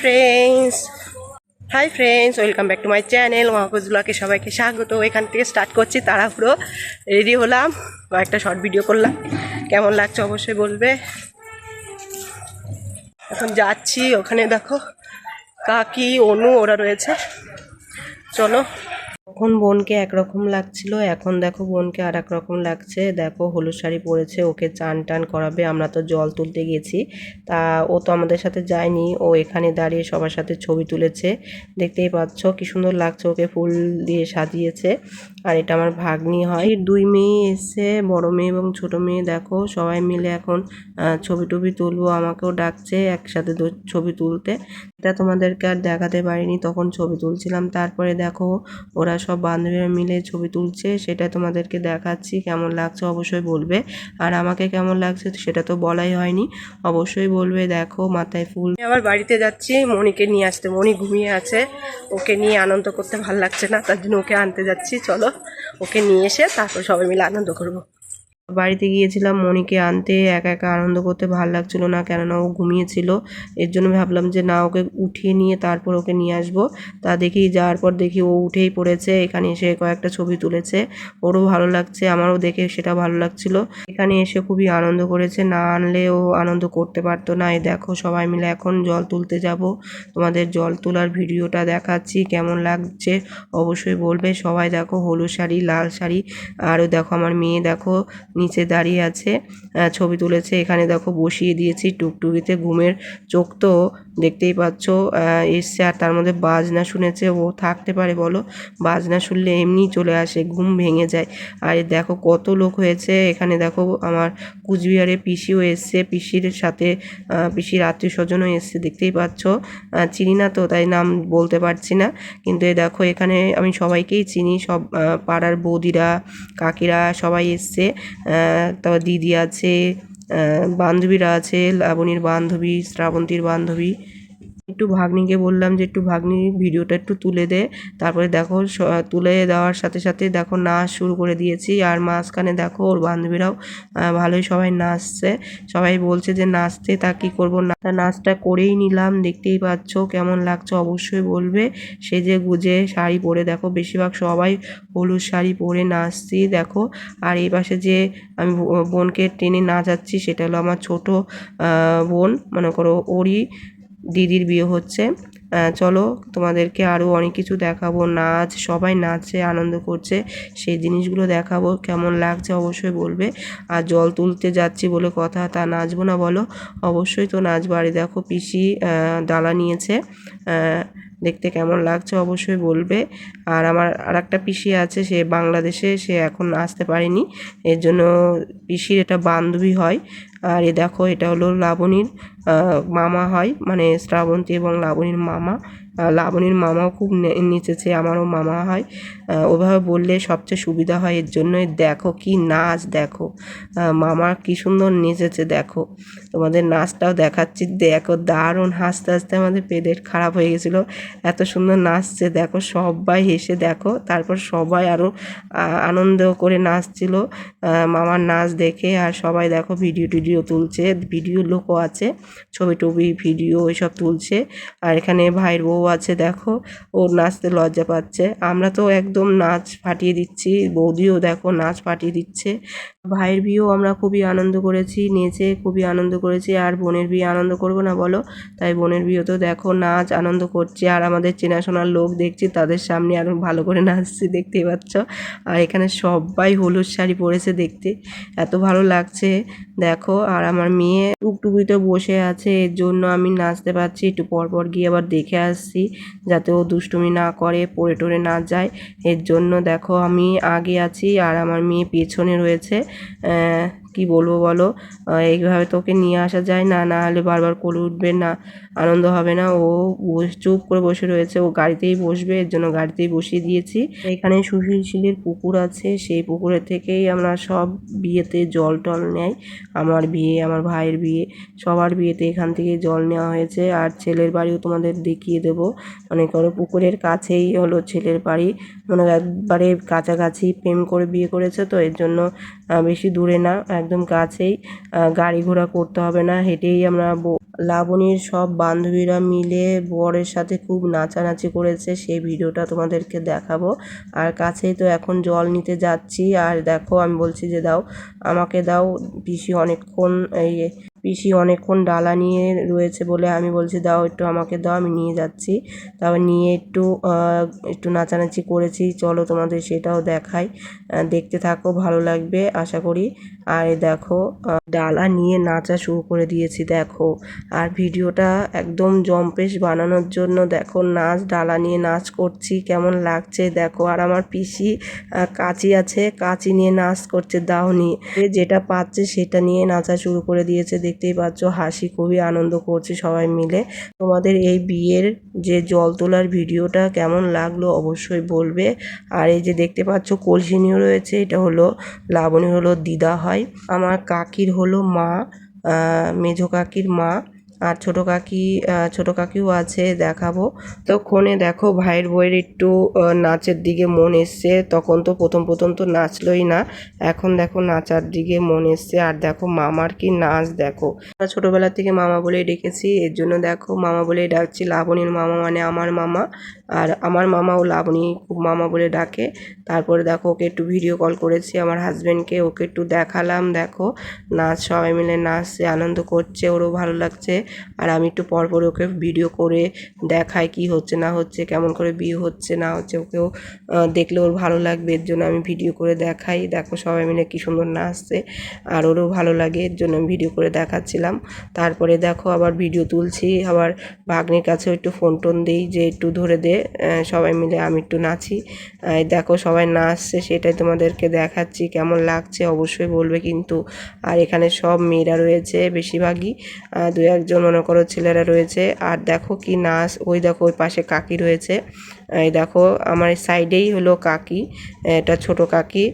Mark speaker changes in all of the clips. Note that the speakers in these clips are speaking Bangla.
Speaker 1: Friends hi friends welcome back to my channel মহাকুজ ব্লকে সবাইকে স্বাগত। এখান থেকে স্টার্ট করছি তাড়াহুড়ো। রেডি হলাম। কয়েকটা শর্ট ভিডিও করলাম। কেমন লাগছে অবশ্যই বলবে। এখন যাচ্ছি। ওখানে দেখো কাকি, অনু, ওরা রয়েছে। চলো। তখন বোনকে একরকম লাগছিল, এখন দেখো বোনকে আর রকম লাগছে। দেখো হলুদ শাড়ি পরেছে, ওকে চান টান করাবে, আমরা তো জল তুলতে গেছি। তা ও তো আমাদের সাথে যায়নি, ও এখানে দাঁড়িয়ে সবার সাথে ছবি তুলেছে। দেখতেই পাচ্ছ কি সুন্দর লাগছে, ওকে ফুল দিয়ে সাজিয়েছে। আর এটা আমার ভাগ্নি হয়। দুই মেয়ে এসে বড় মেয়ে এবং ছোট মেয়ে। দেখো সবাই মিলে এখন ছবি টবি তুলবো, আমাকেও ডাকছে একসাথে ছবি তুলতে। এটা তোমাদেরকে আর দেখাতে পারিনি, তখন ছবি তুলছিলাম। তারপরে দেখো, ওরা সব বান্ধবীরা মিলে ছবি তুলছে, সেটা তোমাদেরকে দেখাচ্ছি, কেমন লাগছে অবশ্যই বলবে। আর আমাকে কেমন লাগছে সেটা তো বলাই হয়নি, অবশ্যই বলবে, দেখো, মাথায় ফুল। আবার বাড়িতে যাচ্ছি মনিকে নিয়ে আসতে মনি ঘুমিয়ে আছে। ওকে নিয়ে আনন্দ করতে ভালো লাগছে না, তার জন্য ওকে আনতে যাচ্ছি, চলো। ওকে নিয়ে এসে তারপর সবাই মিলে আনন্দ করব। বাড়িতে গিয়েছিলাম মনিকে আনতে, একা একা আনন্দ করতে ভালো লাগছিল না, কেননা ও ঘুমিয়েছিল। এর জন্য ভাবলাম যে না, ওকে উঠিয়ে নিয়ে তারপর ওকে নিয়ে আসব। তা দেখি, যাওয়ার পর দেখি ও উঠেই পড়েছে, এখানে এসে কয়েকটা ছবি তুলেছে। ওরও ভালো লাগছে, আমারও দেখে সেটা ভালো লাগছিল। এখানে এসে খুবই আনন্দ করেছে, না আনলে ও আনন্দ করতে পারতো না। এই দেখো, সবাই মিলে এখন জল তুলতে যাব। তোমাদের জল তোলার ভিডিওটা দেখাচ্ছি, কেমন লাগছে অবশ্যই বলবে। সবাই দেখো, হলুদ শাড়ি, লাল শাড়ি আরও দেখো, আমার মেয়ে দেখো নিচে দাঁড়িয়ে আছে ছবি তুলেছে। এখানে দেখো বসিয়ে দিয়েছি টুকটুকিতে ঘুমের চোখ তো দেখতেই পাচ্ছ এসছে আর তার মধ্যে বাজনা শুনেছে, ও থাকতে পারে বলো। বাজনা শুনলে এমনি চলে আসে, ঘুম ভেঙে যায়। আর দেখো কত লোক হয়েছে, এখানে দেখো আমার কুচবিহারে পিসিও এসছে, পিসির সাথে পিসির আত্মীয় স্বজনও এসছে, দেখতেই পাচ্ছ। চিনি না তো, তাই নাম বলতে পারছি না। কিন্তু এ দেখো এখানে আমি সবাইকেই চিনি, সব পাড়ার বৌদিরা, কাকিরা সবাই এসছে। তারপর দিদি আছে বান্ধবীরা আছে লাবণীর বান্ধবী শ্রাবন্তীর বান্ধবী। একটু ভাগ্নিকে বললাম যে, একটু ভাগ্নির ভিডিওটা একটু তুলে দে। তারপরে দেখো, স- তুলে দেওয়ার সাথে সাথে দেখো নাচ শুরু করে দিয়েছি। আর মাঝখানে দেখো, ওর বান্ধবীরাও ভালোই সবাই নাচছে। সবাই বলছে যে, নাচতে তা কী করব? না নাচটা করেই নিলাম। দেখতেই পাচ্ছ কেমন লাগছে, অবশ্যই বলবে। সেজে গুজে শাড়ি পরে দেখো, বেশিরভাগ সবাই হলুদ শাড়ি পরে নাচছি, দেখো। আর এই পাশে যে, আমি বোনকে টেনে নাচাচ্ছি, সেটা হলো আমার ছোট বোন, মনে করো, ওরই দিদির বিয়ে হচ্ছে। চলো তোমাদেরকে আরও অনেক কিছু দেখাবো। নাচ, সবাই নাচে, আনন্দ করছে। সেই জিনিসগুলো দেখাবো, কেমন লাগছে অবশ্যই বলবে। আর জল তুলতে যাচ্ছি বলে কথা, তা নাচবো না বলো? অবশ্যই তো নাচবো। আর দেখো পিসি ডালা নিয়েছে। দেখতে কেমন লাগছে অবশ্যই বলবে। আর আমার আর একটা পিসি আছে, সে বাংলাদেশে, সে এখন আসতে পারেনি। এর জন্য পিসির এটা বান্ধবী হয়। আর এ দেখো, এটা হলো লাবণীর মামা হয় মানে শ্রাবন্তী এবং লাবণীর মামা। লাবণীর মামাও খুব নেচেছে, আমারও মামা হয়। ওভাবে বললে সবচেয়ে সুবিধা হয়, এর জন্যই দেখো কি নাচ দেখো। মামা কি সুন্দর নেচেছে, দেখো। তোমাদের নাচটাও দেখাচ্ছি, দেখো দারুণ, হাসতে হাসতে আমাদের পেটের খারাপ হয়ে গেছিল। এত সুন্দর নাচছে, দেখো সবাই হেসে, দেখো। তারপর সবাই আরও আনন্দ করে নাচছিল। মামার নাচ দেখে আর সবাই দেখো ভিডিও টিডিও তুলছে, ভিডিও লোকও আছে। ছবি টবি, ভিডিও এসব তুলছে। আর এখানে ভাইয়ের বউ আছে, দেখো। ও নাচতে লজ্জা পাচ্ছে। আমরা তো একদম নাচ ফাটিয়ে দিচ্ছি। বৌদিও, দেখো, নাচ ফাটিয়ে দিচ্ছে। ভাইয়ের বিয়েও আমরা খুবই আনন্দ করেছি, নেচে খুবই আনন্দ করেছি। আর বোনের বিয়ে আনন্দ করব না বলো? তাই বোনের বিয়েতেও দেখো, নাচ আনন্দ করছে। আর আমাদের চেনাশোনার লোক দেখছি, তাদের সামনে আরও ভালো করে নাচছি, দেখতেই পাচ্ছ। আর এখানে সবাই হলুদ শাড়ি পরেছে দেখতে। এত ভালো লাগছে, দেখো। আর আমার মেয়ে টুকটুকিতে বসে আছে, এর জন্য আমি নাচতে পারছি। একটু পর পর গিয়ে আবার দেখে আসছি, যাতে ও দুষ্টুমি না করে, পড়ে টরে না যায়। এর জন্য দেখো, আমি আগে আছি আর আমার মেয়ে পেছনে রয়েছে। কি বলব বলো? এইভাবে তোকে নিয়ে আসা যায় না না হলে বারবার করে উঠবে না, আনন্দ হবে না। ও চুপ করে বসে রয়েছে, ও গাড়িতেই বসবে, এর জন্য গাড়িতেই বসিয়ে দিয়েছি। এখানে সুশীল শিলের পুকুর আছে, সেই পুকুরের থেকেই আমরা সব বিয়েতে জল টল নেয় আমার বিয়ে, আমার ভাইয়ের বিয়ে, সবার বিয়েতে এখান থেকে জল নেওয়া হয়েছে। আর ছেলের বাড়িও তোমাদের দেখিয়ে দেবো। মনে করো পুকুরের কাছেই হলো ছেলের বাড়ি। মনে একবারে কাছাকাছি প্রেম করে বিয়ে করেছে তো, এর জন্য বেশি দূরে না, একদম কাছেই গাড়ি ঘোড়া করতে হবে না, হেঁটেই আমরা লাবণীর সব বান্ধবীরা মিলে বরের সাথে খুব নাচানাচি করেছে, সেই ভিডিওটা তোমাদেরকে দেখাবো। আর কাছেই তো এখন জল নিতে যাচ্ছি, আর দেখো আমি বলছি যে দাও, আমাকে দাও, পিসি অনেকক্ষণ এই পিসি অনেকক্ষণ ডালা নিয়ে রয়েছে বলে আমি বলছি, দাও একটু আমাকে দাও, আমি নিয়ে যাচ্ছি। তারপর নিয়ে একটু একটু নাচানাচি করেছি, চলো তোমাদের সেটাও দেখাই দেখতে থাকো, ভালো লাগবে, আশা করি। আর দেখো ডালা নিয়ে নাচা শুরু করে দিয়েছি, দেখো। আর ভিডিওটা একদম জম্পেশ বানানোর জন্য, দেখো, নাচ, ডালা নিয়ে নাচ করছি, কেমন লাগছে, দেখো। আর আমার পিসি কাঁচি আছে, কাঁচি নিয়ে নাচ করছে দাও নিয়ে যেটা পাচ্ছে সেটা নিয়ে নাচা শুরু করে দিয়েছে দেখতেই পাচ্ছ, হাসি খুবই আনন্দ করছে সবাই মিলে। তোমাদের এই বিয়ের যে জল তোলার ভিডিওটা কেমন লাগল অবশ্যই বলবে। আর এই যে দেখতে পাচ্ছ, কলসিনিও রয়েছে, এটা হলো লাবণী হলো দিদা হয় আমার কাকির হলো মা মেজো কাকির মা। আর ছোটো কাকি ছোটো কাকিও আছে, দেখাবো। তো খনে দেখো ভাইয়ের বইয়ের একটু নাচের দিকে মন এসছে। তখন তো প্রথম প্রথম তো নাচলই না, এখন দেখো নাচার দিকে মন এসছে। আর দেখো মামার কি নাচ, দেখো। ছোটবেলা থেকে মামা বলেই ডেকেছি, এর জন্য দেখো মামা বলেই ডাকছি, লাবণীর মামা মানে আমার মামা। আর আমার মামাও লাবণী খুব মামা বলে ডাকে। তারপরে দেখো, ওকে একটু ভিডিও কল করেছি, আমার হাজব্যান্ডকে ওকে একটু দেখালাম, দেখো, নাচ, সবাই মিলে নাচছে আনন্দ করছে, ওরও ভালো লাগছে। আর আমি একটু পর পর ওকে ভিডিও করে দেখাই কি হচ্ছে, না হচ্ছে, কেমন করে বিয়ে হচ্ছে, না হচ্ছে, ওকেও দেখলে ওর ভালো লাগবে, এর জন্য আমি ভিডিও করে দেখাই। দেখো, সবাই মিলে কি সুন্দর নাচছে, আর ওরও ভালো লাগে, এর জন্য আমি ভিডিও করে দেখাচ্ছিলাম। তারপরে দেখো, আবার ভিডিও তুলছি, আবার ভাগ্নির কাছেও একটু ফোন টোন দিই যে একটু ধরে দে সবাই মিলে আমি একটু নাচি। দেখো সবাই নাচছে, সেটাই তোমাদেরকে দেখাচ্ছি, কেমন লাগছে অবশ্যই বলবে কিন্তু। আর এখানে সব মেয়েরা রয়েছে বেশিরভাগই দু একজন মনে করো ছেলেরা রয়েছে। আর দেখো কি নাচ, ওই দেখো ওই পাশে কাকি রয়েছে। এই দেখো আমার সাইডেই হলো কাকি, এটা ছোট কাকি।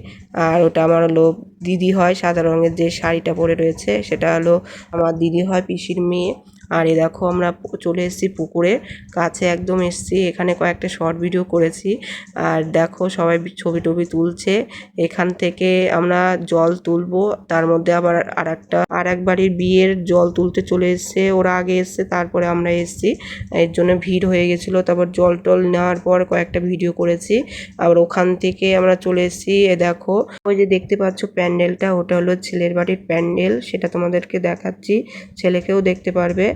Speaker 1: আর ওটা আমার হলো দিদি হয়, সাদা রঙের যে শাড়িটা পরে রয়েছে, সেটা হলো আমার দিদি হয়, পিসির মেয়ে। আর এ দেখো আমরা চলে এসেছি পুকুরে, কাছে একদম এসেছি, এখানে কয়েকটা শর্ট ভিডিও করেছি। আর দেখো সবাই ছবি টবি তুলছে, এখান থেকে আমরা জল তুলবো, তার মধ্যে আবার আর একটা আর এক বাড়ির বিয়ের জল তুলতে চলে এসছে, ওরা আগে এসছে, তারপরে আমরা এসছি। এর জন্য ভিড় হয়ে গেছিল, তারপর জল টল নেওয়ার পর কয়েকটা ভিডিও করেছি। আবার ওখান থেকে আমরা চলে এসেছি, এ দেখো, ওই যে দেখতে পাচ্ছ প্যান্ডেলটা, ওটা হলো ছেলের বাড়ির প্যান্ডেল, সেটা তোমাদেরকে দেখাচ্ছি, ছেলেকেও দেখতে পারবে।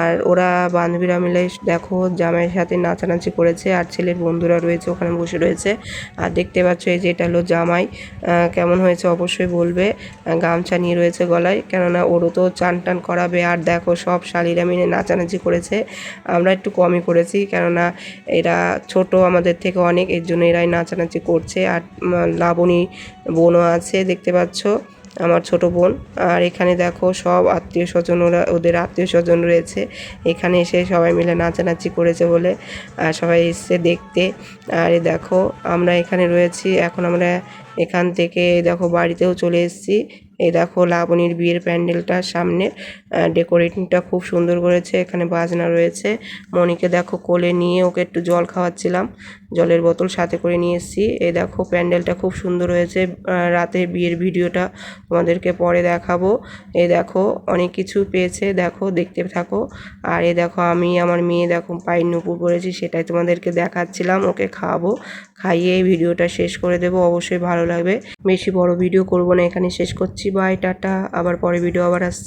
Speaker 1: আর ওরা বান্ধবীরা মিলে, দেখো, জামাইয়ের সাথে নাচানাচি করেছে, আর ছেলের বন্ধুরা রয়েছে, ওখানে বসে রয়েছে। আর দেখতে পাচ্ছ এই যে এটা হলো জামাই। কেমন হয়েছে অবশ্যই বলবে। গামছা নিয়ে রয়েছে গলায়, কেননা ওরও তো চান টান করাবে, আর দেখো, সব শালিরা মিলে নাচানাচি করেছে। আমরা একটু কমই করেছি, কেননা এরা ছোট আমাদের থেকে অনেক, এর জন্য এরাই নাচানাচি করছে। আর লাবণী বোনও আছে, দেখতে পাচ্ছ। আমার ছোট বোন। আর এখানে দেখো সব আত্মীয় স্বজন ওরা, ওদের আত্মীয় স্বজন রয়েছে। এখানে এসে সবাই মিলে নাচানাচি করেছে বলে, আর সবাই এসছে দেখতে। আর দেখো, আমরা এখানে রয়েছি। এখন আমরা এখান থেকে দেখো বাড়িতেও চলে এসেছি। এই দেখো লাবণীর বিয়ের প্যান্ডেলটার সামনে ডেকোরেটিংটা খুব সুন্দর করেছে, এখানে বাজনা রয়েছে। মনিকে দেখো কোলে নিয়ে ওকে একটু জল খাওয়াচ্ছিলাম, জলের বোতল সাথে করে নিয়ে এসেছি। এই দেখো প্যান্ডেলটা খুব সুন্দর হয়েছে রাতের বিয়ের ভিডিওটা তোমাদেরকে পরে দেখাবো। এই দেখো অনেক কিছু পেয়েছে, দেখো দেখতে থাকো। আর এই দেখো আমি আমার মেয়ে দেখো পায়ের নুপুর পরেছি, সেটাই তোমাদেরকে দেখাচ্ছিলাম, ওকে খাওয়াবো, খাইয়ে এই ভিডিওটা শেষ করে দেবো। অবশ্যই ভালো লাগবে। বেশি বড় ভিডিও করব না এখানে শেষ করছি। Bye tata. আবার পরে ভিডিও আবার আসছি।